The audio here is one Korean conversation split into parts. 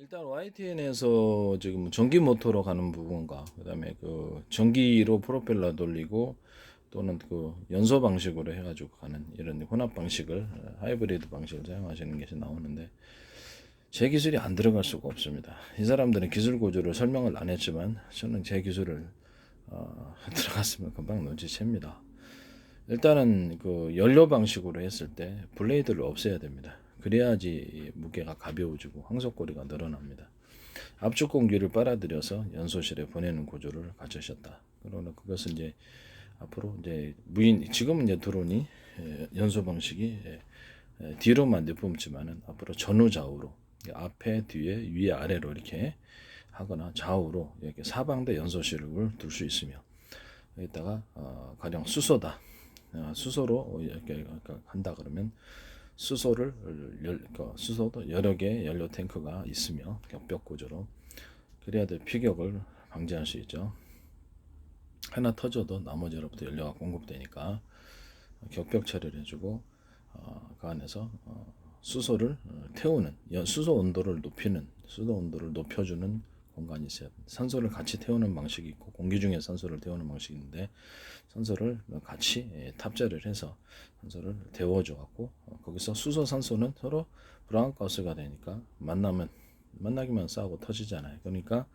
일단 YTN에서 지금 전기 모터로 가는 부분과 그다음에 그 전기로 프로펠러 돌리고 또는 그 연소 방식으로 해가지고 가는 이런 혼합 방식을 어, 하이브리드 방식을 사용하시는 것이 나오는데 제 기술이 안 들어갈 수가 없습니다. 이 사람들은 기술 구조를 설명을 안 했지만 저는 제 기술을 어, 들어갔으면 금방 눈치챕니다. 일단은 그 연료 방식으로 했을 때 블레이드를 없애야 됩니다. 그래야지 무게가 가벼워지고 항속거리가 늘어납니다. 압축 공기를 빨아들여서 연소실에 보내는 구조를 가져셨다. 그러나 그것은 이제 앞으로 이제 무인 지금은 이제 드론이 예, 연소 방식이 뒤로만 내뿜지만은 앞으로 전후좌우로 앞에 뒤에 위에 아래로 이렇게 하거나 좌우로 이렇게 사방대 연소실을 둘 수 있으며 여기다가 어, 가령 수소다 어, 수소로 이렇게 한다 그러면 수소를 열, 그 수소도 여러 개의 연료 탱크가 있으며 격벽 구조로 그래야 될 피격을 방지할 수 있죠. 하나 터져도 나머지로부터 연료가 공급되니까 격벽 처리를 해주고 어, 그 안에서 어, 수소를 어, 태우는 연- 수소 온도를 높이는 수소 온도를 높여주는 공간이 있어요. 산소를 같이 태우는 방식이 있고 공기 중에 산소를 태우는 방식이 있는데 산소를 같이 예, 탑재를 해서 산소를 데워줘 갖고 어, 거기서 수소 산소는 서로 브라운가스가 되니까 만나면 만나기만 싸우고 터지잖아요. 그러니까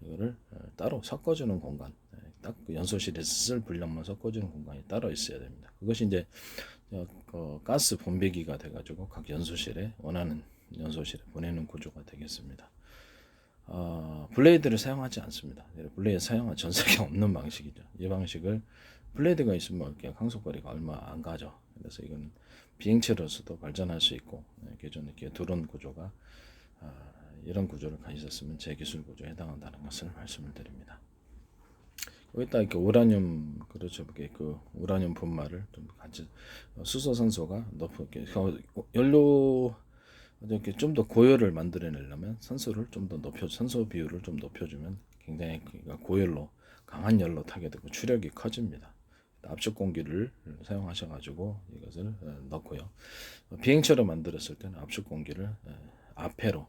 이거를 어, 따로 섞어주는 공간, 예, 딱그 연소실에서 쓸 분량만 섞어주는 공간이 따로 있어야 됩니다. 그것이 이제 어, 그 가스 분배기가 돼가지고 각 연소실에 원하는 연소실에 보내는 구조가 되겠습니다. 어, 블레이드를 사용하지 않습니다. 예, 블레이드 사용한 전세계 없는 방식이죠. 이 방식을 블레이드가 있으면 이렇게 항속거리가 얼마 안 가죠. 그래서 이건 비행체로서도 발전할 수 있고 예, 기존 이렇게 드론 구조가 아, 이런 구조를 가지셨으면 제 기술 구조에 해당한다는 것을 말씀을 드립니다. 여기다 이렇게 우라늄 그렇죠 그 우라늄 분말을 좀 같이 어, 수소 산소가 어, 연료 이렇게 좀 더 고열을 만들어내려면 산소를 좀 더 높여 산소 비율을 좀 높여주면 굉장히 그 고열로 강한 열로 타게 되고 추력이 커집니다. 압축 공기를 사용하셔가지고 이것을 어, 넣고요. 어, 비행체로 만들었을 때는 압축 공기를 어, 앞에로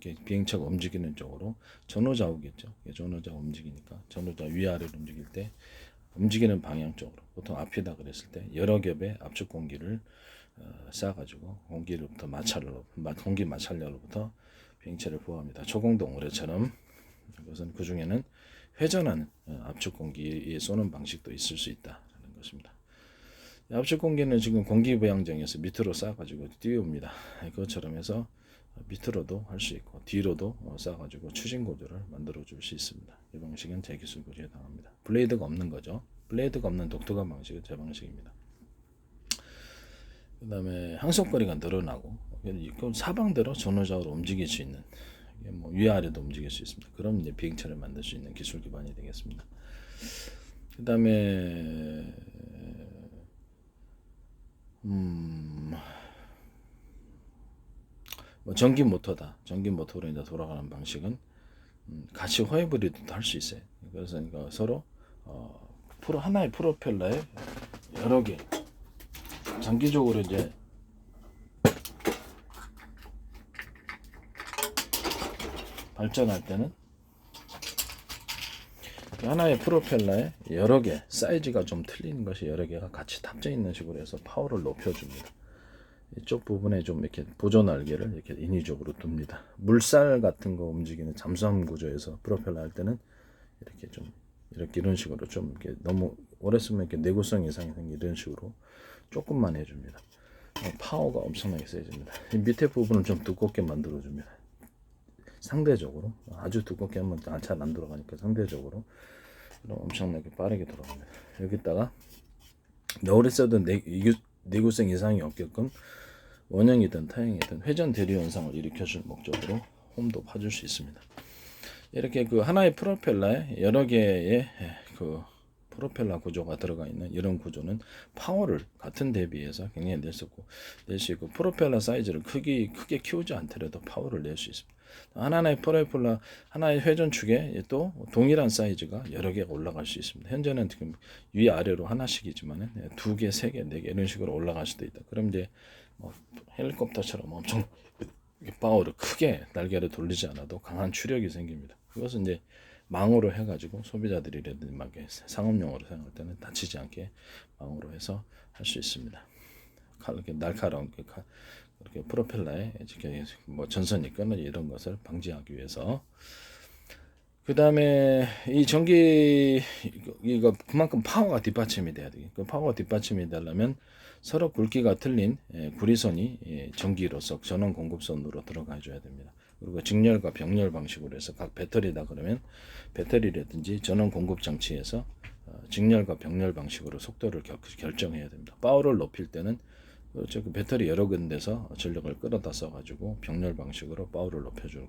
이렇게 비행체가 움직이는 쪽으로 전후좌우겠죠. 이게 전후좌우 움직이니까 전후좌우 위아래로 움직일 때 움직이는 방향 쪽으로 보통 앞이다 그랬을 때 여러 겹의 압축 공기를 어, 쌓아가지고 공기로부터 마찰로 마- 공기 마찰력으로부터 비행체를 보호합니다. 초공동 오래처럼 이것은 그 중에는 회전하는 어, 압축 공기에 쏘는 방식도 있을 수 있다는 것입니다. 이 압축 공기는 지금 공기 부양정에서 밑으로 쌓아가지고 띄웁니다. 그것처럼 해서 밑으로도 할 수 있고 뒤로도 어, 쌓아가지고 추진 구조를 만들어 줄 수 있습니다. 이 방식은 제 기술 구조에 해당합니다. 블레이드가 없는 거죠. 블레이드가 없는 독특한 방식은 제 방식입니다. 그다음에 항속거리가 늘어나고 그 사방대로 전후좌우로 움직일 수 있는 뭐 위아래도 움직일 수 있습니다. 그럼 이제 비행체를 만들 수 있는 기술 기반이 되겠습니다. 그다음에 음, 뭐 전기 모터다. 전기 모터로 이제 돌아가는 방식은 음, 같이 하이브리드도 할 수 있어요. 그래서 그러니까 서로 어, 프로 하나의 프로펠러에 여러 개 장기적으로 이제 발전할 때는 하나의 프로펠러에 여러 개 사이즈가 좀 틀린 것이 여러 개가 같이 탑재 있는 식으로 해서 파워를 높여줍니다. 이쪽 부분에 좀 이렇게 보조 날개를 이렇게 인위적으로 둡니다. 물살 같은 거 움직이는 잠수함 구조에서 프로펠러 할 때는 이렇게 좀 이렇게 이런 식으로 좀 이렇게 너무 오래 쓰면 이렇게 내구성 이상이 생기 이런 식으로 조금만 해줍니다. 어, 파워가 엄청나게 세집니다. 이 밑에 부분을 좀 두껍게 만들어 줍니다. 상대적으로 아주 두껍게 하면 잘 안 들어가니까 상대적으로 엄청나게 빠르게 돌아갑니다. 여기다가 오래 써도 내구성 이상이 없게끔 원형이든 타형이든 회전 대류 현상을 일으켜줄 목적으로 홈도 파줄 수 있습니다. 이렇게 그 하나의 프로펠러에 여러 개의 그 프로펠러 구조가 들어가 있는 이런 구조는 파워를 같은 대비해서 굉장히 낼 수 있고 낼 수 있고 프로펠러 사이즈를 크게 크게 키우지 않더라도 파워를 낼 수 있습니다. 하나의 프로펠러 하나의 회전축에 또 동일한 사이즈가 여러 개가 올라갈 수 있습니다. 현재는 지금 위 아래로 하나씩이지만은 두 개, 세 개, 네 개 이런 식으로 올라갈 수도 있다. 그럼 이제 뭐 헬리콥터처럼 엄청 파워를 크게 날개를 돌리지 않아도 강한 추력이 생깁니다. 그것은 이제 망으로 해가지고 소비자들이라든지 막 상업용으로 사용할 때는 다치지 않게 망으로 해서 할 수 있습니다. 칼- 이렇게 날카로운 그 칼- 이렇게 프로펠러에 뭐 전선이 끊어지 이런 것을 방지하기 위해서 그 다음에 이 전기 이거, 그만큼 파워가 뒷받침이 돼야 돼요. 그 파워가 뒷받침이 되려면 서로 굵기가 틀린 예, 구리선이 예, 전기로서 전원 공급선으로 들어가 줘야 됩니다. 그리고 직렬과 병렬 방식으로 해서 각 배터리다 그러면 배터리라든지 전원 공급 장치에서 어, 직렬과 병렬 방식으로 속도를 결, 결정해야 됩니다. 파워를 높일 때는 그저그 배터리 여러 군데서 전력을 끌어다 써가지고 병렬 방식으로 파워를 높여주고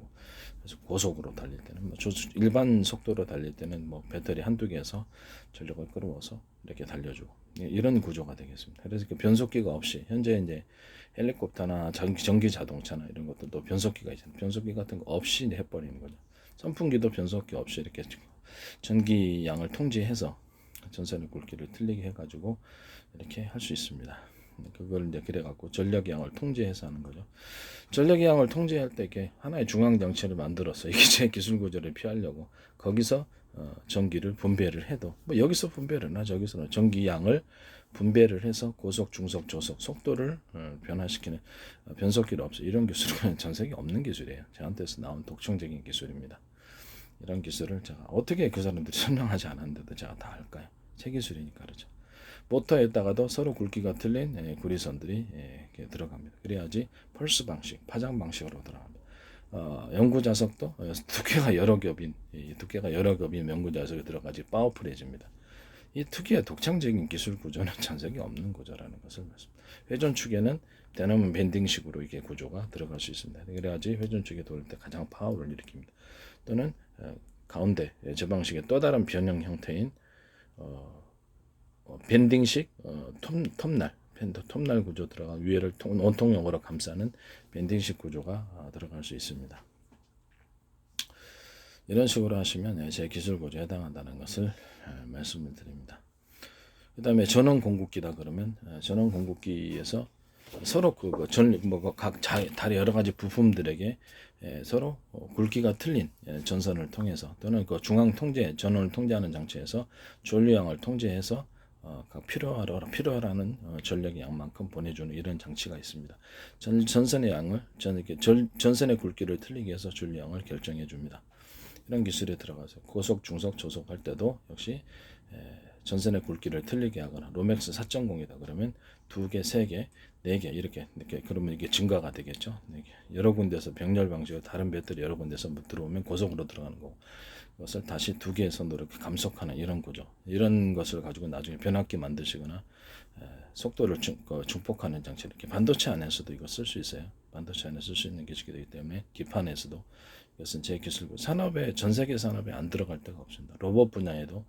그래서 고속으로 달릴 때는 뭐 조- 일반 속도로 달릴 때는 뭐 배터리 한두 개에서 전력을 끌어와서 이렇게 달려주고 예, 이런 구조가 되겠습니다. 그래서 그 변속기가 없이 현재 이제 헬리콥터나 전기, 자동차나 이런 것들도 변속기가 있잖아요. 변속기 같은 거 없이 해버리는 거죠. 선풍기도 변속기 없이 이렇게 전기 양을 통제해서 전선의 굵기를 틀리게 해가지고 이렇게 할 수 있습니다. 그걸 이제 그래갖고 전력 양을 통제해서 하는 거죠. 전력 양을 통제할 때 이렇게 하나의 중앙 장치를 만들어서 이게 제 기술 구조를 피하려고 거기서 어, 전기를 분배를 해도 뭐 여기서 분배를 하나 저기서는 전기 양을 분배를 해서 고속, 중속, 저속 속도를 어, 변화시키는 어, 변속기로 없어 이런 기술은 전 세계 없는 기술이에요. 저한테서 나온 독창적인 기술입니다. 이런 기술을 제가 어떻게 그 사람들이 설명하지 않았는데도 제가 다 할까요? 제 기술이니까 그렇죠. 모터에다가도 서로 굵기가 틀린 예, 구리선들이 예, 들어갑니다. 그래야지 펄스 방식, 파장 방식으로 들어갑니다. 어, 연구 자석도 어, 두께가 여러 겹인 이 두께가 여러 겹인 연구 자석이 들어가지 파워풀해집니다. 이 특유의 독창적인 기술 구조는 전 세계 없는 구조라는 것을 말씀. 회전 축에는 대나무 밴딩식으로 이게 구조가 들어갈 수 있습니다. 그래야지 회전 축에 돌릴 때 가장 파워를 일으킵니다. 또는 어, 가운데 예, 저 방식의 또 다른 변형 형태인 어, 어, 밴딩식 어, 톱, 톱날 밴드 톱날 구조 들어가 위에를 통, 원통형으로 감싸는 밴딩식 구조가 아, 들어갈 수 있습니다. 이런 식으로 하시면 예, 제 기술 구조에 해당한다는 것을 예, 말씀을 드립니다. 그 다음에 전원 공급기다 그러면 예, 전원 공급기에서 서로 그 전리 뭐각 다리 여러 가지 부품들에게 예, 서로 어, 굵기가 틀린 예, 전선을 통해서 또는 그 중앙 통제 전원을 통제하는 장치에서 전류양을 통제해서 어, 각 필요하라 필요하라는 어, 전력의 양만큼 보내주는 이런 장치가 있습니다. 전, 전선의 양을 전 전, 전선의 굵기를 틀리게 해서 전류양을 결정해 줍니다. 이런 기술에 들어가서 고속, 중속, 저속 할 때도 역시 에, 전선의 굵기를 틀리게 하거나 로맥스 4.0이다 그러면 두 개, 세 개, 네 개 이렇게 이렇게 그러면 이게 증가가 되겠죠. 네 개. 여러 군데서 병렬 방식으로 다른 배터리 여러 군데서 뭐 들어오면 고속으로 들어가는 거고 그 것을 다시 두 개의 선으로 이렇게 감속하는 이런 구조. 이런 것을 가지고 나중에 변압기 만드시거나 에, 속도를 증, 그 증폭하는 장치 이렇게 반도체 안에서도 이거 쓸 수 있어요. 반도체 안에 쓸 수 있는 기술이 되기 때문에 기판에서도 이것은 제 기술고 산업에 전 세계 산업에 안 들어갈 데가 없습니다. 로봇 분야에도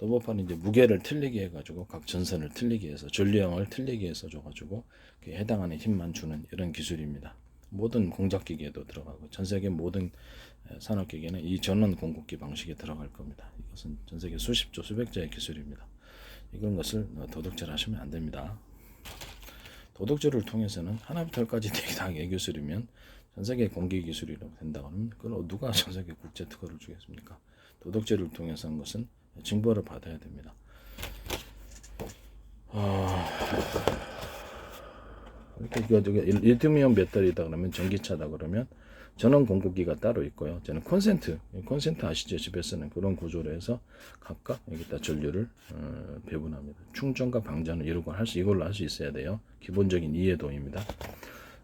로봇판은 이제 무게를 틀리게 해가지고 각 전선을 틀리게 해서 전류형을 틀리게 해서 줘가지고 그에 해당하는 힘만 주는 이런 기술입니다. 모든 공작 기계에도 들어가고 전 세계 모든 에, 산업 기계는 이 전원 공급기 방식에 들어갈 겁니다. 이것은 전 세계 수십조 수백조의 기술입니다. 이런 것을 어, 도둑질하시면 안 됩니다. 도둑질을 통해서는 하나부터 열까지 되게 다 예기술이면 전 세계 공기 기술이라고 된다 그러면 그걸 누가 전 세계 국제 특허를 주겠습니까? 도둑질을 통해서 한 것은 징벌을 받아야 됩니다. 이렇게 이거 저기 리튬이온 배터리다 그러면 전기차다 그러면 전원 공급기가 따로 있고요. 저는 콘센트, 콘센트 아시죠? 집에서는 그런 구조로 해서 각각 여기다 전류를 어, 배분합니다. 충전과 방전을 이루고 할 수, 이걸로 할 수 있어야 돼요. 기본적인 이해도입니다.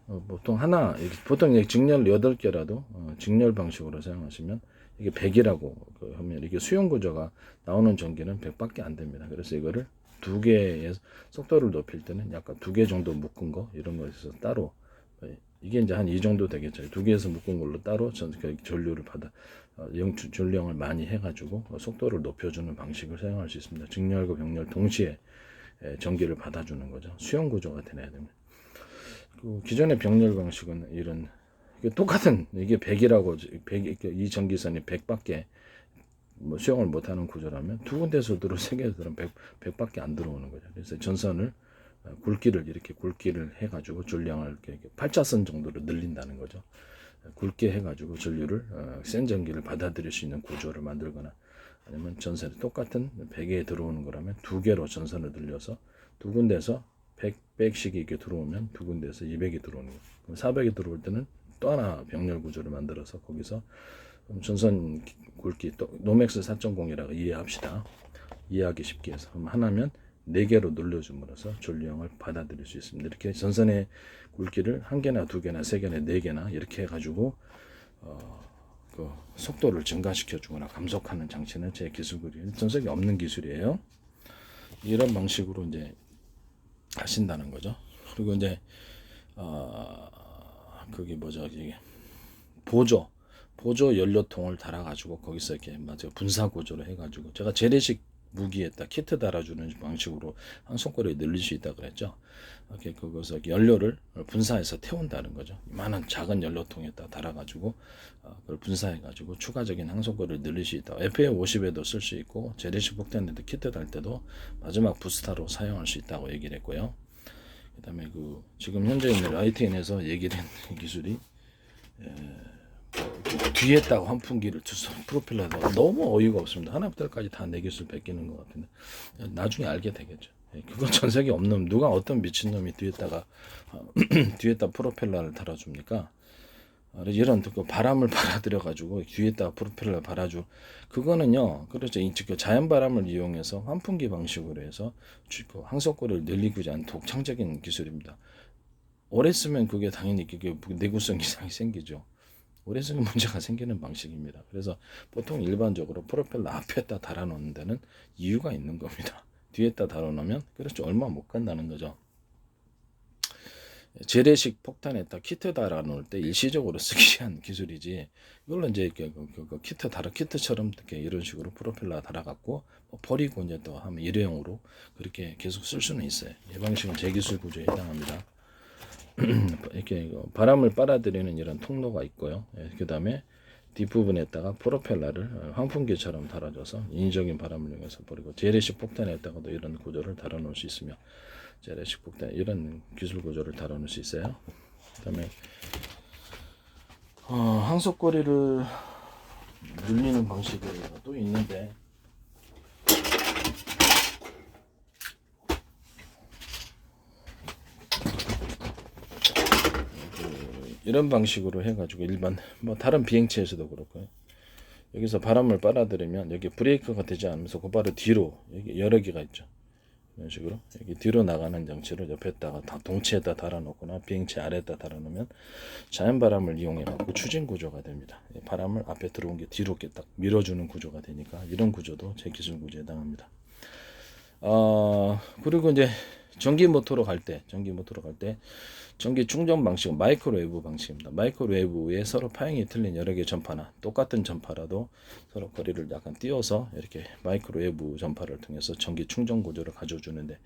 어, 보통 하나, 보통 직렬 8개라도 어, 직렬 방식으로 사용하시면 이게 100이라고 그 하면 이게 수용 구조가 나오는 전기는 100밖에 안 됩니다. 그래서 이거를 두 개의 속도를 높일 때는 약간 두 개 정도 묶은 거 이런 거에서 따로 어, 이게 이제 한 이 정도 되겠죠. 두 개에서 묶은 걸로 따로 전, 그 전류를 받아 어, 영, 전류량을 많이 해가지고 어, 속도를 높여주는 방식을 사용할 수 있습니다. 직렬과 병렬 동시에 에, 전기를 받아주는 거죠. 수용 구조가 되어야 됩니다. 그 기존의 병렬 방식은 이런 똑같은 이게 100이라고 100, 이 전기선이 100밖에 뭐 수용을 못하는 구조라면 두 군데서 들어 세 개에서 들은 100, 100밖에 안 들어오는 거죠. 그래서 전선을 어, 굵기를 이렇게 굵기를 해가지고 전량을 이렇게 팔자선 정도로 늘린다는 거죠. 어, 굵게 해가지고 전류를 어, 센 전기를 받아들일 수 있는 구조를 만들거나 아니면 전선이 똑같은 베개에 들어오는 거라면 두 개로 전선을 늘려서 두 군데서 100, 100씩이 이렇게 들어오면 두 군데에서 200이 들어오는 거예요. 그럼 400이 들어올 때는 또 하나 병렬 구조를 만들어서 거기서 전선 굵기 또 노맥스 4.0이라고 이해합시다. 이해하기 쉽게 해서 그럼 하나면 네 개로 늘려줌으로써 전류형을 받아들일 수 있습니다. 이렇게 전선의 굵기를 한 개나 두 개나 세 개나 네 개나 이렇게 해가지고 어, 그 속도를 증가시켜 주거나 감속하는 장치는 제 기술이 전석이 없는 기술이에요. 이런 방식으로 이제 하신다는 거죠. 그리고 이제 어 그게 뭐죠 이게 보조 보조 연료통을 달아가지고 거기서 이렇게 맞아 분사 구조로 해가지고 제가 재래식 무기에다 키트 달아주는 방식으로 한 손가락에 늘릴 수 있다 그랬죠. 이렇게 그것을 연료를 분사해서 태운다는 거죠. 이만한 작은 연료통에다 달아가지고 어, 그걸 분사해가지고 추가적인 항속거리를 늘릴 수 있다. FA50에도 쓸 수 있고 재래식 폭탄에도 키트 달 때도 마지막 부스타로 사용할 수 있다고 얘기를 했고요. 그다음에 그 지금 현재 있는 라이트인에서 얘기를 한 기술이 뒤에다가 환풍기를 투서 프로펠러에다가 너무 어이가 없습니다. 하나부터까지 다 내 기술 베끼는 것 같은데 나중에 알게 되겠죠. 예, 그건 전 세계 없는 누가 어떤 미친 놈이 뒤에다가 어, 뒤에다 프로펠러를 달아줍니까? 어, 이런 그 바람을 받아들여 가지고 뒤에다가 프로펠러 달아주 그거는요 그렇죠 이그 자연 바람을 이용해서 환풍기 방식으로 해서 주- 그 항속거리를 늘리고자 하는 독창적인 기술입니다. 오래 쓰면 그게 당연히 그게 내구성 이상이 생기죠. 오래 쓰면 문제가 생기는 방식입니다. 그래서 보통 일반적으로 프로펠러 앞에다 달아놓는 데는 이유가 있는 겁니다. 뒤에다 달아놓으면 그렇죠 얼마 못 간다는 거죠. 재래식 폭탄에다 키트 달아 놓을 때 일시적으로 쓰기 위한 기술이지 이걸로 이제 이렇게 그, 그, 그 키트 달아 키트처럼 이렇게 이런 식으로 프로펠러 달아 갖고 뭐 버리고 이제 또 하면 일회용으로 그렇게 계속 쓸 수는 있어요. 이 방식은 제기술 구조에 해당합니다. 이렇게 이거 바람을 빨아들이는 이런 통로가 있고요. 그 다음에 뒷부분에다가 프로펠러를 어, 환풍기처럼 달아줘서 인위적인 바람을 이용해서 버리고 재래식 폭탄에다가도 이런 구조를 달아놓을 수 있으며 재래식 폭탄 이런 기술 구조를 달아놓을 수 있어요. 그 다음에 어, 항속거리를 늘리는 방식이 또 있는데 이런 방식으로 해가지고 일반 뭐 다른 비행체에서도 그렇고요. 여기서 바람을 빨아들이면 여기 브레이크가 되지 않으면서 곧바로 뒤로 여기 여러 개가 있죠. 이런 식으로 여기 뒤로 나가는 장치를 옆에다가 다 동체에다 달아놓거나 비행체 아래에다 달아놓으면 자연 바람을 이용해 갖고 추진 구조가 됩니다. 이 바람을 앞에 들어온 게 뒤로 이렇게 딱 밀어주는 구조가 되니까 이런 구조도 제 기술 구조에 해당합니다. 어, 그리고 이제 전기 모터로 갈 때, 전기 모터로 갈 때 전기 충전 방식은 마이크로웨이브 방식입니다. 마이크로웨이브에 서로 파형이 틀린 여러 개의 전파나 똑같은 전파라도 서로 거리를 약간 띄워서 이렇게 마이크로웨이브 전파를 통해서 전기 충전 구조를 가져주는데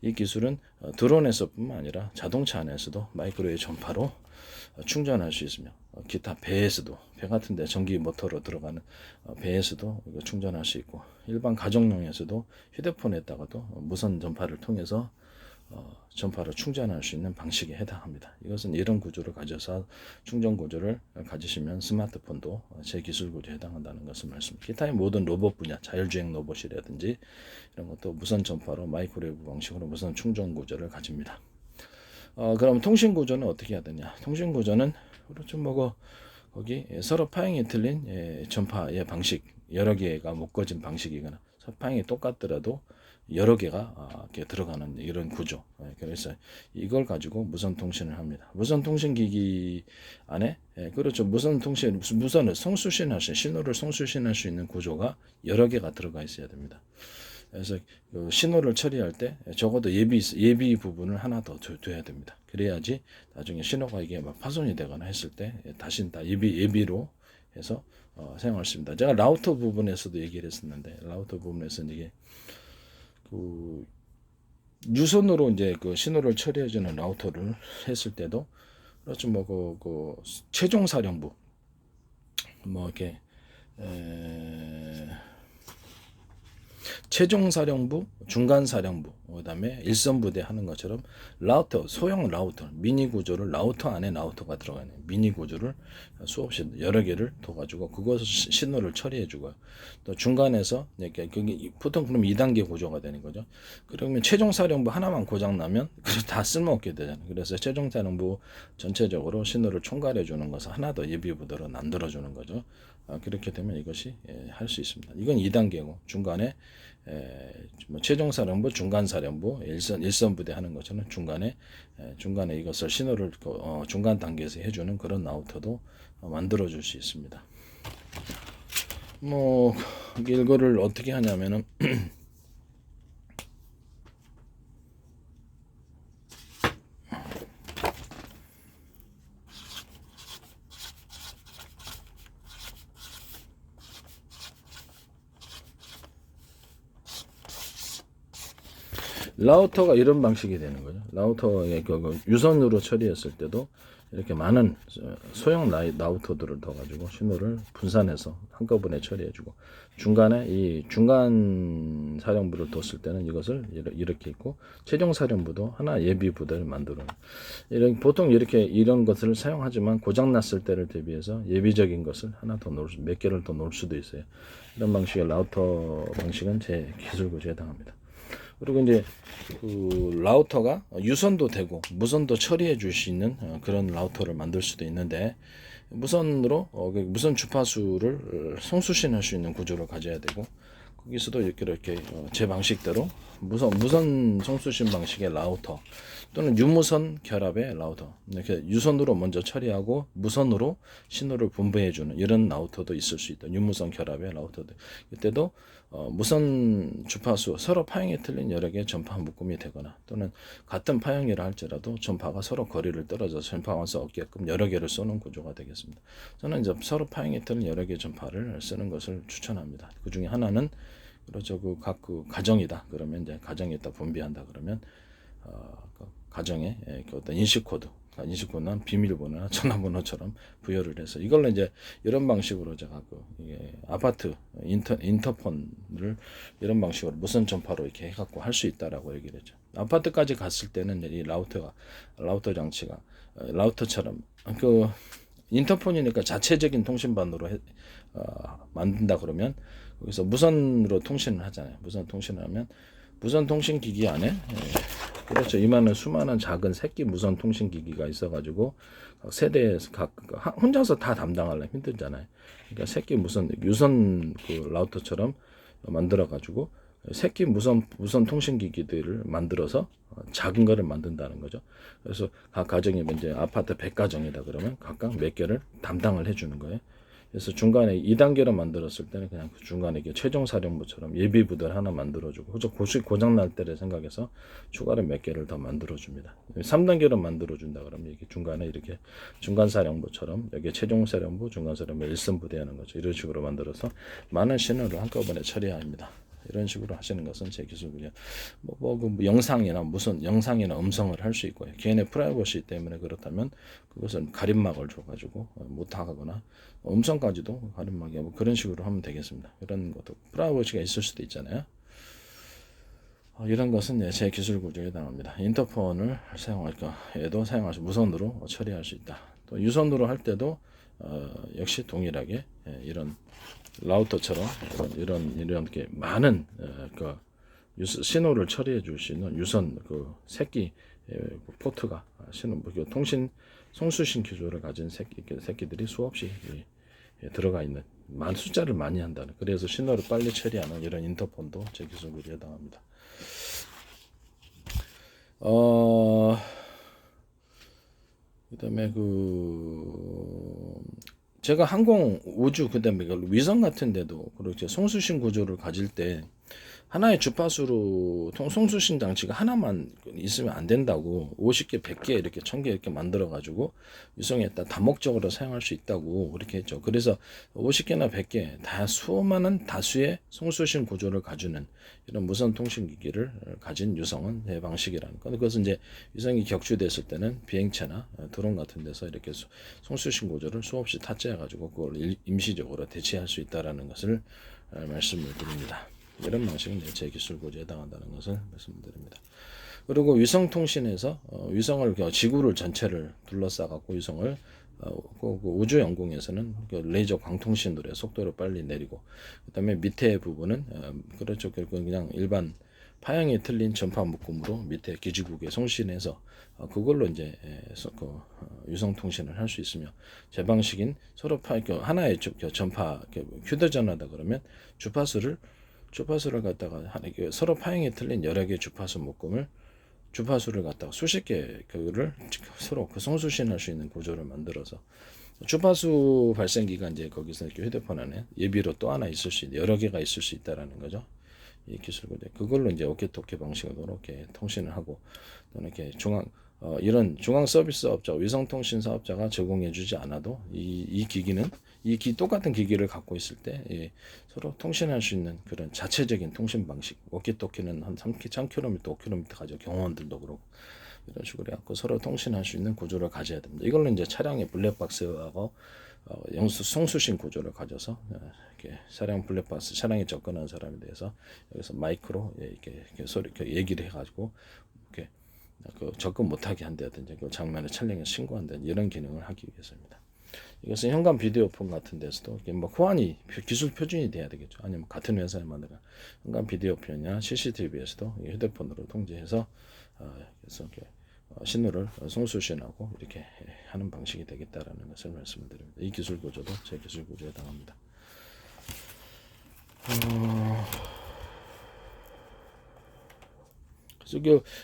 이 기술은 어, 드론에서뿐만 아니라 자동차 안에서도 마이크로웨이브 전파로 어, 충전할 수 있으며 어, 기타 배에서도 배 같은데 전기 모터로 들어가는 어, 배에서도 충전할 수 있고 일반 가정용에서도 휴대폰에다가도 어, 무선 전파를 통해서 어, 전파를 충전할 수 있는 방식에 해당합니다. 이것은 이런 구조를 가져서 충전 구조를 가지시면 스마트폰도 제 기술 구조에 해당한다는 것을 말씀. 기타의 모든 로봇 분야, 자율주행 로봇이라든지 이런 것도 무선 전파로 마이크로웨이브 방식으로 무선 충전 구조를 가집니다. 어, 그럼 통신 구조는 어떻게 해야 되냐? 통신 구조는 그렇죠 뭐고 거기 서로 파형이 틀린 예, 전파의 방식 여러 개가 묶어진 방식이거나 파형이 똑같더라도 여러 개가 아, 이렇게 들어가는 이런 구조. 예, 그래서 이걸 가지고 무선 통신을 합니다. 무선 통신 기기 안에 예, 그렇죠. 무선 통신 무선을 송수신할 수 신호를 송수신할 수 있는 구조가 여러 개가 들어가 있어야 됩니다. 그래서 그 신호를 처리할 때 적어도 예비 예비 부분을 하나 더 둬- 둬야 됩니다. 그래야지 나중에 신호가 이게 막 파손이 되거나 했을 때 다시 다 예비 예비로 해서 어, 사용할 수 있습니다. 제가 라우터 부분에서도 얘기를 했었는데 라우터 부분에서 이게 그 유선으로 이제 그 신호를 처리해주는 라우터를 했을 때도 그렇죠. 뭐그 그 최종 사령부. 뭐 이렇게 에... 최종 사령부 중간 사령부, 그다음에 일선 부대 하는 것처럼 라우터, 소형 라우터, 미니 구조를 라우터 안에 라우터가 들어가 있는 미니 구조를 수없이 여러 개를 둬가지고 그것을 시- 신호를 처리해주고 또 중간에서 이렇게 보통 그럼 2단계 구조가 되는 거죠. 그러면 최종 사령부 하나만 고장 나면 그래서 다 쓸모없게 되잖아요. 그래서 최종 사령부 전체적으로 신호를 총괄해 주는 것을 하나 더 예비 부대로 만들어 주는 거죠. 아, 그렇게 되면 이것이 할 수 있습니다. 이건 2단계고 중간에 에, 뭐 최종 사령부, 중간 사령부, 일선 일선 부대 하는 것처럼 중간에 에, 중간에 이것을 신호를 그, 어, 중간 단계에서 해주는 그런 라우터도 어, 만들어 줄 수 있습니다. 뭐 이거를 어떻게 하냐면은 라우터가 이런 방식이 되는 거죠. 라우터의 그- 그 유선으로 처리했을 때도 이렇게 많은 어, 소형 라이, 라우터들을 둬가지고 신호를 분산해서 한꺼번에 처리해주고 중간에 이 중간 사령부를 뒀을 때는 이것을 이렇게 있고 최종 사령부도 하나 예비 부대를 만들어 이런 보통 이렇게 이런 것을 사용하지만 고장 났을 때를 대비해서 예비적인 것을 하나 더 놓을 수, 몇 개를 더 놓을 수도 있어요. 이런 방식의 라우터 방식은 제 기술 구조에 해당합니다. 그리고 이제 그 라우터가 유선도 되고 무선도 처리해 줄 수 있는 어, 그런 라우터를 만들 수도 있는데 무선으로 어, 그 무선 주파수를 어, 송수신할 수 있는 구조를 가져야 되고 거기서도 이렇게 이렇게 어, 제 방식대로 무선 무선 송수신 방식의 라우터 또는 유무선 결합의 라우터 이렇게 유선으로 먼저 처리하고 무선으로 신호를 분배해 주는 이런 라우터도 있을 수 있다. 유무선 결합의 라우터도 이때도 어, 무선 주파수 서로 파형이 틀린 여러 개의 전파 묶음이 되거나 또는 같은 파형이라 할지라도 전파가 서로 거리를 떨어져서 전파가 수 없게끔 여러 개를 쏘는 구조가 되겠습니다. 저는 이제 서로 파형이 틀린 여러 개의 전파를 쓰는 것을 추천합니다. 그 중에 하나는 그렇죠 그 각 그 가정이다 그러면 이제 가정에 있다 분비한다 그러면 어, 그 가정에 예, 그 어떤 인식 코드 인식 코드는 비밀번호나 전화번호처럼 부여를 해서 이걸로 이제 이런 방식으로 제가 그 이게 아파트 인터 인터폰을 이런 방식으로 무선 전파로 이렇게 해갖고 할 수 있다라고 얘기를 했죠. 아파트까지 갔을 때는 이 라우터가 라우터 장치가 어, 라우터처럼 그 인터폰이니까 자체적인 통신반으로 해, 어, 만든다 그러면 거기서 무선으로 통신을 하잖아요. 무선 통신을 하면 무선 통신 기기 안에 예, 그렇죠. 이만한 수많은 작은 새끼 무선 통신 기기가 있어가지고 각 세대에서 각 하- 혼자서 다 담당하려면 힘들잖아요. 그러니까 새끼 무선 유선 그 라우터처럼 만들어 가지고 새끼 무선 무선 통신 기기들을 만들어서 어, 작은 거를 만든다는 거죠. 그래서 각 가정이 이제 아파트 100가정이다 그러면 각각 몇 개를 담당을 해주는 거예요. 그래서 중간에 2단계로 만들었을 때는 그냥 그 중간에 최종 사령부처럼 예비 부대를 하나 만들어주고 혹시 고시 고장 날 때를 생각해서 추가로 몇 개를 더 만들어줍니다. 3단계로 만들어준다 그러면 이게 중간에 이렇게 중간 사령부처럼 여기 최종 사령부, 중간 사령부 일선 부대 하는 거죠. 이런 식으로 만들어서 많은 신호를 한꺼번에 처리합니다. 이런 식으로 하시는 것은 제 기술이요. 뭐, 뭐, 그 뭐 영상이나 무슨 영상이나 음성을 할 수 있고요. 개인의 프라이버시 때문에 그렇다면 그것은 가림막을 줘가지고 어, 못하거나 음성까지도 가림막이 뭐 그런 식으로 하면 되겠습니다. 이런 것도 프라이버시가 있을 수도 있잖아요. 어, 이런 것은 예, 제 기술 구조에 해당합니다. 인터폰을 사용할 거에도 사용할 수 무선으로 처리할 수 있다. 또 유선으로 할 때도 어, 역시 동일하게 예, 이런 라우터처럼 이런 이런 이런 게 많은 어, 그 유스, 신호를 처리해 줄 수 있는 유선 그 새끼 예, 그 포트가 신호 뭐, 그 통신 송수신 기조를 가진 새끼 새끼들이 수없이 예, 예, 들어가 있는 많은 숫자를 많이 한다는 그래서 신호를 빨리 처리하는 이런 인터폰도 제 기술에 해당합니다. 어 그다음에 그 제가 항공 우주 그다음에 그 위성 같은 데도 그렇게 송수신 구조를 가질 때 하나의 주파수로 통- 송수신 장치가 하나만 있으면 안 된다고 50개, 100개 이렇게 1000개 이렇게 만들어 가지고 위성에다 다목적으로 사용할 수 있다고 그렇게 했죠. 그래서 50개나 100개 다 수많은 다수의 송수신 구조를 가주는 이런 무선 통신 기기를 가진 유성은 제 방식이라는 거. 그것은 이제 위성이 격추됐을 때는 비행체나 드론 같은 데서 이렇게 수- 송수신 구조를 수없이 탑재해 가지고 그걸 일- 임시적으로 대체할 수 있다라는 것을 어, 말씀을 드립니다. 이런 방식은 이제 제 기술 구조에 해당한다는 것을 말씀드립니다. 그리고 위성 통신에서 어, 위성을 그 지구를 전체를 둘러싸 갖고 위성을 어, 그, 그 우주 영공에서는 그 레이저 광통신으로 속도를 빨리 내리고 그다음에 밑에 부분은 어, 그렇죠 그 그냥 일반 파형이 틀린 전파 묶음으로 밑에 기지국에 송신해서 어, 그걸로 이제 어, 위성 통신을 할 수 있으며 제 방식인 서로 파 그, 하나의 전파 그 휴대전화다 그러면 주파수를 주파수를 갖다가 서로 파형이 틀린 여러 개의 주파수 묶음을 주파수를 갖다가 수십 개 그거를 서로 그 송수신할 수 있는 구조를 만들어서 주파수 발생기가 이제 거기서 이렇게 휴대폰 안에 예비로 또 하나 있을 수 있, 여러 개가 있을 수 있다라는 거죠. 이 기술 구조 그걸로 이제 오케토케 방식으로 이렇게 통신을 하고 또는 이렇게 중앙 어, 이런 중앙 서비스 사업자 위성 통신 사업자가 제공해주지 않아도 이, 이 기기는 이 기, 똑같은 기기를 갖고 있을 때 예, 서로 통신할 수 있는 그런 자체적인 통신 방식 오키토키는 한 3, 3km, 5km 가죠 경호원들도 그렇고 이런 식으로 해갖고 서로 통신할 수 있는 구조를 가져야 됩니다. 이걸로 이제 차량의 블랙박스하고 어, 영수 송수신 구조를 가져서 어, 이렇게 차량 블랙박스 차량에 접근한 사람에 대해서 여기서 마이크로 예, 이렇게, 이렇게 소리 이렇게 얘기를 해가지고 이렇게 그 접근 못하게 한다든지 그 장면을 촬영해 신고한다든지 이런 기능을 하기 위해서입니다. 이것은 현관 비디오폰 같은 데서도 뭐 호환이 표- 기술 표준이 돼야 되겠죠. 아니면 같은 회사에 만드는 현관 비디오폰이나 CCTV에서도 휴대폰으로 통제해서 어, 그래서 이렇게 어, 신호를 송수신하고 이렇게 하는 방식이 되겠다라는 것을 말씀드립니다. 이 기술 구조도 제 기술 구조에 해당합니다. 그래서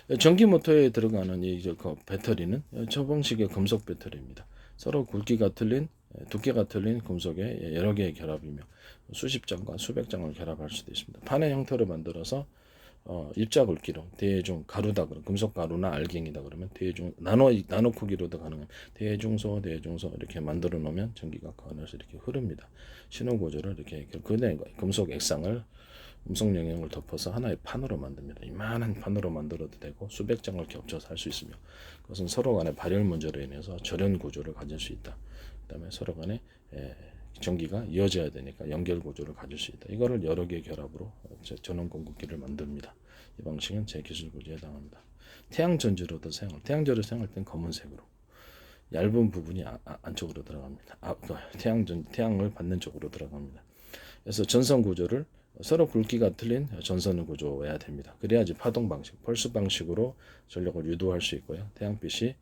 그 전기 모터에 들어가는 이그 배터리는 저 방식의 금속 배터리입니다. 서로 굵기가 틀린 두께가 틀린 금속의 여러 개의 결합이며 수십 장과 수백 장을 결합할 수도 있습니다. 판의 형태로 만들어서 어, 입자 굵기로 대중 가루다 그러 금속 가루나 알갱이다 그러면 대중 나노 나노 크기로도 가능한 대중소 대중소 이렇게 만들어 놓으면 전기가 그 안에서 이렇게 흐릅니다. 신호 구조를 이렇게 그대 금속 액상을 음성 영역을 덮어서 하나의 판으로 만듭니다. 이만한 판으로 만들어도 되고 수백 장을 겹쳐서 할 수 있으며 그것은 서로 간의 발열 문제로 인해서 절연 구조를 가질 수 있다. 그다음에 서로 에, 전기가 이어져야 되니까 연결 구조를 가질 수 있다. 이거를 여러 개의 결합으로 제 전원 공급기를 만듭니다. 이 방식은 제 기술 구조에 해당합니다. 태양 전지로도 사용할 태양전을 사용할 땐 검은색으로 얇은 부분이 아, 아, 안쪽으로 들어갑니다. 아, 그 태양 전 태양을 받는 쪽으로 들어갑니다. 그래서 전선 구조를 서로 굵기가 틀린 전선을 구조해야 됩니다. 그래야지 파동 방식, 펄스 방식으로 전력을 유도할 수 있고요. 태양빛이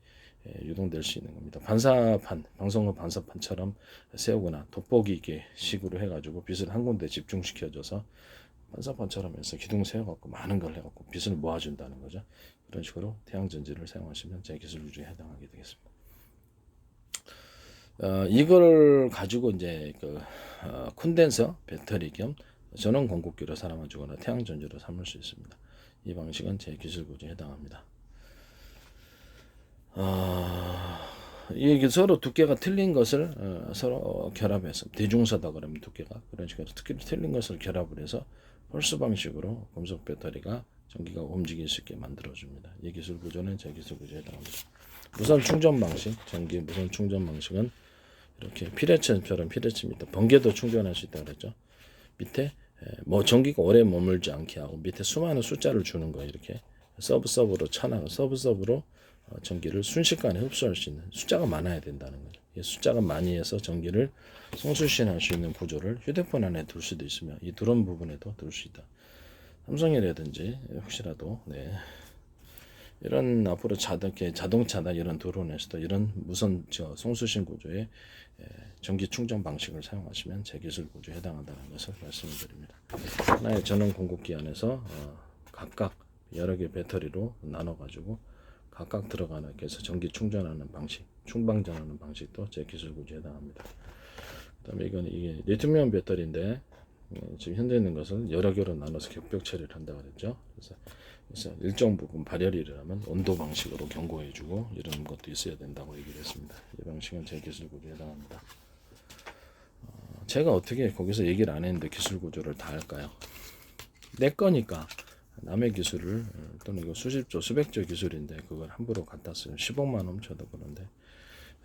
예, 유동될 수 있는 겁니다. 반사판, 방송국 반사판처럼 세우거나 돋보기게 식으로 해가지고 빛을 한 군데 집중시켜줘서 반사판처럼 해서 기둥 세워갖고 많은 걸 해갖고 빛을 모아준다는 거죠. 그런 식으로 태양전지를 사용하시면 제 기술 구조에 해당하게 되겠습니다. 어, 이걸 가지고 이제 그 어, 콘덴서 배터리 겸 전원 공급기로 삼아주거나 태양전지로 삼을 수 있습니다. 이 방식은 제 기술 구조에 해당합니다. 아, 이게 서로 두께가 틀린 것을 어, 서로 어, 결합해서 대중사다 그러면 두께가 그런 식으로 두께 틀린 것을 결합을 해서 펄스 방식으로 금속 배터리가 전기가 움직일 수 있게 만들어줍니다. 이 기술 구조는 제 기술 구조에 해당합니다. 무선 충전 방식, 전기 무선 충전 방식은 이렇게 피레츠처럼 피레츠입니다. 번개도 충전할 수 있다 그랬죠. 밑에 에, 뭐 전기가 오래 머물지 않게 하고 밑에 수많은 숫자를 주는 거예요. 이렇게 서브 서브로 쳐나가 서브 서브로 어, 전기를 순식간에 흡수할 수 있는 숫자가 많아야 된다는 거죠. 이 숫자가 많이 해서 전기를 송수신할 수 있는 구조를 휴대폰 안에 둘 수도 있으며 이 드론 부분에도 둘 수 있다. 삼성이라든지 혹시라도 네. 이런 앞으로 자동, 자동차나 이런 드론에서도 이런 무선 저 송수신 구조의 에, 전기 충전 방식을 사용하시면 제 기술 구조에 해당한다는 것을 말씀을 드립니다. 하나의 전원 공급기 안에서 어, 각각 여러 개 배터리로 나눠 가지고 각각 들어가는 그래서 전기 충전하는 방식, 충방전하는 방식도 제 기술 구조에 해당합니다. 그다음에 이건 이게 리튬이온 배터리인데 음, 지금 현재 있는 것을 여러 개로 나눠서 격벽 처리를 한다 그랬죠. 그래서 그래서 일정 부분 발열이 일어나면 온도 방식으로 경고해주고 이런 것도 있어야 된다고 얘기를 했습니다. 이 방식은 제 기술 구조에 해당합니다. 어, 제가 어떻게 거기서 얘기를 안 했는데 기술 구조를 다 할까요? 내 거니까 남의 기술을 어, 또는 이거 수십조 수백조 기술인데 그걸 함부로 갖다 쓰면 15만 훔쳐도 그런데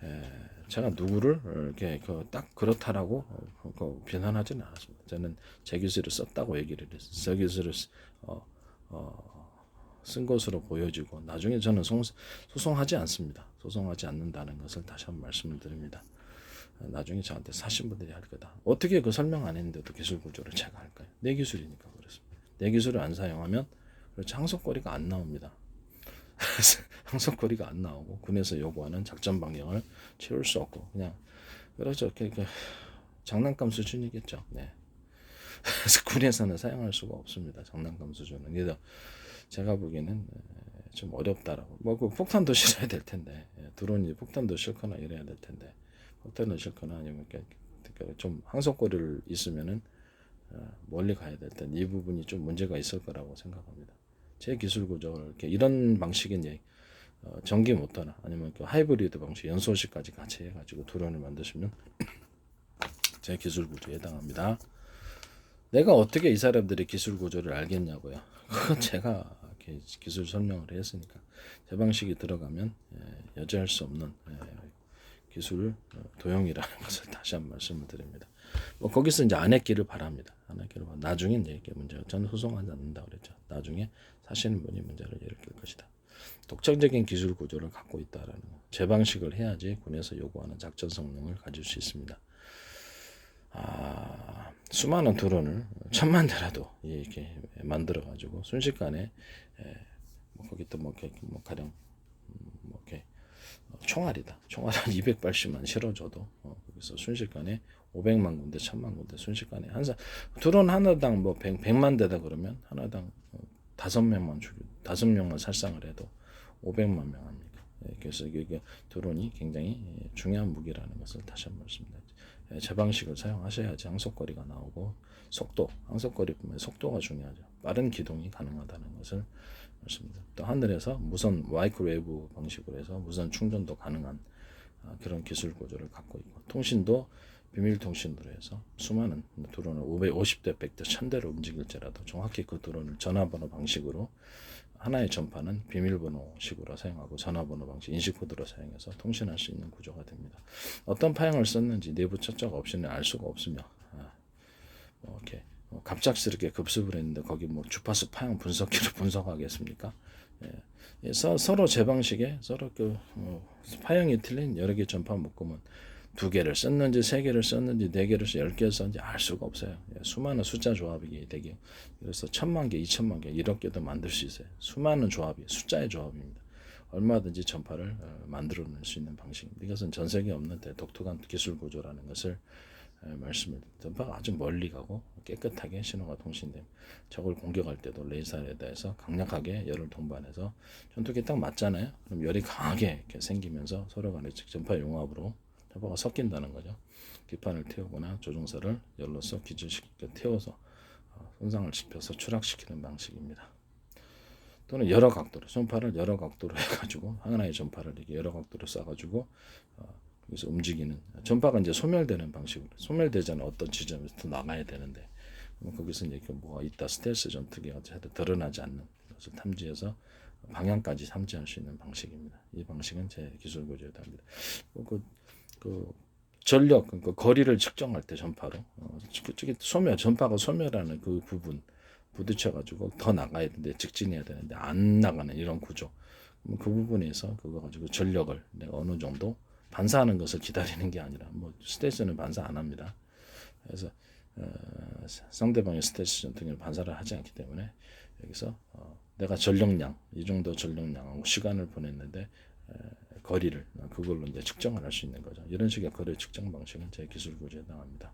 에, 제가 누구를 이렇게 그 딱 그렇다라고 어, 그 비난하지는 않았습니다. 저는 제 기술을 썼다고 얘기를 했어요. 제 기술을 쓰- 어, 어, 쓴 것으로 보여지고 나중에 저는 송, 소송하지 않습니다. 소송하지 않는다는 것을 다시 한번 말씀을 드립니다. 어, 나중에 저한테 사신 분들이 할 거다. 어떻게 그 설명 안 했는데도 기술 구조를 제가 할까요? 내 기술이니까 그렇습니다. 내 기술을 안 사용하면. 항속거리가 안 나옵니다. 항속거리가 안 나오고 군에서 요구하는 작전 방향을 채울 수 없고 그냥 그렇죠. 그, 그 장난감 수준이겠죠. 네. 군에서는 사용할 수가 없습니다. 장난감 수준은. 그래서 제가 보기에는 에, 좀 어렵다라고. 뭐 그 폭탄도 실어야 될 텐데 예, 드론이 폭탄도 실거나 이래야 될 텐데 폭탄도 실거나 아니면 좀 항속거리를 있으면은 어, 멀리 가야 될 텐데 이 부분이 좀 문제가 있을 거라고 생각합니다. 제 기술 구조를 이렇게 이런 방식의 이제 어, 전기 모터나 아니면 그 하이브리드 방식 연소식까지 같이 해가지고 드론을 만드시면 제 기술 구조에 해당합니다. 내가 어떻게 이 사람들의 기술 구조를 알겠냐고요. 그건 제가 이렇게 기술 설명을 했으니까 제 방식이 들어가면 예, 여지할 수 없는 예, 기술 어, 도용이라는 것을 다시 한번 말씀을 드립니다. 뭐 거기서 이제 안 했기를 바랍니다. 안 했기를 바. 나중에 이제 이게 문제가 저는 소송하지 않는다 그랬죠. 나중에 사시는 분이 문제를 일으킬 것이다. 독창적인 기술 구조를 갖고 있다라는 거. 제 방식을 해야지 군에서 요구하는 작전 성능을 가질 수 있습니다. 아, 수많은 드론을 천만 대라도 이렇게 만들어 가지고 순식간에 에, 뭐 거기 또뭐 이렇게 뭐 가령 음, 뭐 이렇게 어, 총알이다. 총알 한 280만 실어줘도 어, 거기서 순식간에 500만 군데, 1000만 군데 순식간에 한사 드론 하나당 뭐 100, 100만 대다 그러면 하나당 어, 다섯 명만 죽여 다섯 명만 살상을 해도 500만 명 합니다. 예, 그래서 이게 드론이 굉장히 예, 중요한 무기라는 것을 다시 한번 말씀드립니다. 예, 제 방식을 사용하셔야지 항속거리가 나오고 속도, 항속거리뿐만 속도가 중요하죠. 빠른 기동이 가능하다는 것을 말씀드립니다. 또 하늘에서 무선 마이크로웨이브 방식으로 해서 무선 충전도 가능한 아, 그런 기술 구조를 갖고 있고 통신도 비밀 통신으로 해서 수많은 드론을 550대, 100대, 1000대로 움직일지라도 정확히 그 드론을 전화번호 방식으로 하나의 전파는 비밀번호식으로 사용하고 전화번호 방식 인식 코드로 사용해서 통신할 수 있는 구조가 됩니다. 어떤 파형을 썼는지 내부 첫자가 없이는 알 수가 없으며 아, 뭐 이렇게 뭐 갑작스럽게 급습을 했는데 거기 뭐 주파수 파형 분석기를 분석하겠습니까? 예. 예, 서, 서로 제 방식에 서로 그 어, 파형이 틀린 여러 개 전파 묶으면 두 개를 썼는지 세 개를 썼는지 네 개를 써열 개를 썼는지 알 수가 없어요. 예, 수많은 숫자 조합이 되게 그래서 천만 개, 이천만 개, 일억 개도 만들 수 있어요. 수많은 조합이 숫자의 조합입니다. 얼마든지 전파를 어, 만들어낼 수 있는 방식입니다. 이것은 전 세계에 없는 대- 독특한 기술 구조라는 것을 에, 말씀을 전파가 아주 멀리 가고 깨끗하게 신호가 통신됩니다. 적을 공격할 때도 레이저에 대해서 강력하게 열을 동반해서 전투기 딱 맞잖아요. 그럼 열이 강하게 이렇게 생기면서 서로 간의 전파 융합으로 전파가 섞인다는 거죠. 기판을 태우거나 조종사를 열로서 기절시켜 태워서 어, 손상을 시켜서 추락시키는 방식입니다. 또는 여러 각도로 전파를 여러 각도로 해가지고 하나의 전파를 이렇게 여러 각도로 쏴가지고 어, 여기서 움직이는 전파가 이제 소멸되는 방식으로 소멸되잖아 어떤 지점에서 더 나가야 되는데 거기서 그 뭐가 있다 스텔스 전투기가 드러나지 않는 것을 탐지해서 방향까지 탐지할 수 있는 방식입니다. 이 방식은 제 기술 구조에 답니다. 그, 그 전력 그러니까 거리를 측정할 때 전파로 어, 그쪽에 소멸 전파가 소멸하는 그 부분 부딪혀 가지고 더 나가야 되는데 직진해야 되는데 안 나가는 이런 구조 그 부분에서 그거 가지고 전력을 내가 어느 정도 반사하는 것을 기다리는 게 아니라 뭐 스테이스는 반사 안 합니다. 그래서 어, 상대방의 스테이스 전투기를 반사를 하지 않기 때문에 여기서 어, 내가 전력량 이 정도 전력량하고 시간을 보냈는데 에, 거리를 그걸로 이제 측정을 할 수 있는 거죠. 이런 식의 거리 측정 방식은 제 기술 구조에 해당합니다.